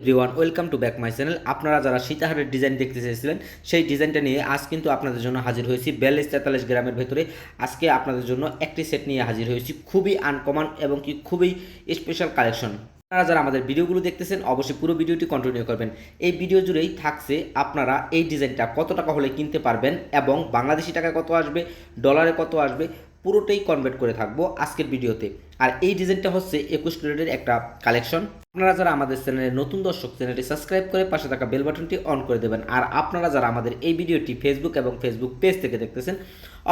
Everyone welcome to back my channel আপনারা যারা সীতাহারের design দেখতে চেয়েছিলেন সেই ডিজাইনটা নিয়ে আজ কিন্তু আপনাদের জন্য হাজির হয়েছি বিয়াল্লিশ তেতাল্লিশ গ্রামের ভেতরে। আজকে আপনাদের জন্য একটি সেট নিয়ে হাজির হয়েছি, খুবই আনকমন এবং কি খুবই স্পেশাল কালেকশন আপনারা যারা আমাদের ভিডিওগুলো দেখতেছেন, অবশ্যই পুরো ভিডিওটি কন্টিনিউ করবেন। এই ভিডিও জুড়েই থাকছে আপনারা এই ডিজাইনটা কত টাকা হলে কিনতে পারবেন এবং বাংলাদেশি টাকা কত আসবে ডলারে কত আসবে, পুরোটাই কনভার্ট করে থাকব আজকের ভিডিওতে আর এই ডিজাইনটা হচ্ছে একুশ ক্যারেটের একটা কালেকশন। আপনারা যারা আমাদের চ্যানেলের নতুন দর্শক, চ্যানেলটি সাবস্ক্রাইব করে পাশে থাকা বেল বাটনটি অন করে দেবেন। আর আপনারা যারা আমাদের এই ভিডিওটি ফেসবুক এবং ফেসবুক পেজ থেকে দেখতেছেন,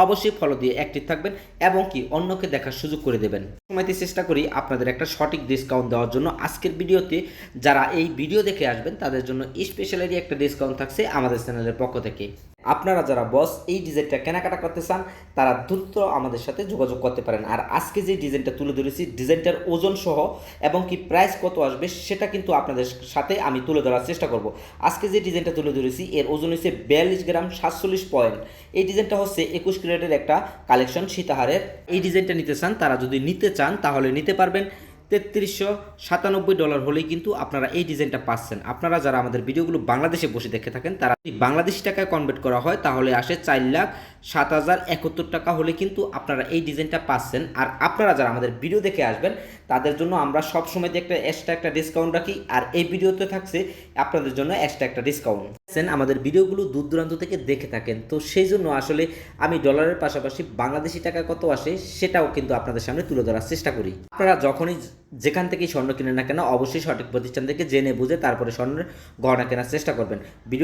অবশ্যই ফলো দিয়ে অ্যাক্টিভ থাকবেন এবং কি অন্যকে দেখার সুযোগ করে দেবেন। সময়তে চেষ্টা করি আপনাদের একটা সঠিক ডিসকাউন্ট দেওয়ার জন্য। আজকের ভিডিওতে যারা এই ভিডিও দেখে আসবেন, তাদের জন্য স্পেশালি একটা ডিসকাউন্ট থাকছে আমাদের চ্যানেলের পক্ষ থেকে। আপনারা যারা বস এই ডিজাইনটা কেনাকাটা করতে চান, তারা দ্রুত আমাদের সাথে যোগাযোগ করতে পারেন। আর আজকে যে ডিজাইনটা তুলে ধরেছি, ডিজাইনটার ওজন সহ এবং কি প্রাইস কত আসবে সেটা কিন্তু আপনাদের সাথে আমি তুলে ধরার চেষ্টা করব। আজকে যে ডিজাইনটা তুলে ধরেছি, এর ওজন হচ্ছে বিয়াল্লিশ গ্রাম সাতচল্লিশ পয়েন্ট। এই ডিজাইনটা হচ্ছে একুশ ক্যারেটের একটা কালেকশন, সীতাহারের। এই ডিজাইনটা নিতে চান, তারা যদি নিতে চান, তাহলে নিতে পারবেন। তেত্রিশশো সাতানব্বই ডলার হলেই কিন্তু আপনারা এই ডিজাইনটা পাচ্ছেন। আপনারা যারা আমাদের ভিডিওগুলো বাংলাদেশে বসে দেখে থাকেন, তারা যদি বাংলাদেশি টাকায় কনভার্ট করা হয়, তাহলে আসে চার লাখ সাত হাজার একাত্তর টাকা হলে কিন্তু আপনারা এই ডিজাইনটা পাচ্ছেন। আর আপনারা যারা আমাদের ভিডিও দেখে আসবেন, তাদের জন্য আমরা সব সময় একটা এক্সট্রা একটা ডিসকাউন্ট রাখি। আর এই ভিডিওতে থাকছে আপনাদের জন্য এক্সট্রা একটা ডিসকাউন্ট আমাদের ভিডিওগুলো দূর দূরান্ত থেকে দেখে থাকেন। তো সেই জন্য আসলে আমি ডলারের পাশাপাশি বাংলাদেশি টাকা কত আসে, সেটাও কিন্তু আপনাদের সামনে তুলে ধরার চেষ্টা করি। আপনারা যখনই যেখান থেকে স্বর্ণ কিনে না কেন, অবশ্যই সঠিক প্রতিষ্ঠান থেকে জেনে বুঝে তারপরে স্বর্ণের গহনা কেনার চেষ্টা করবেন। ভিডিও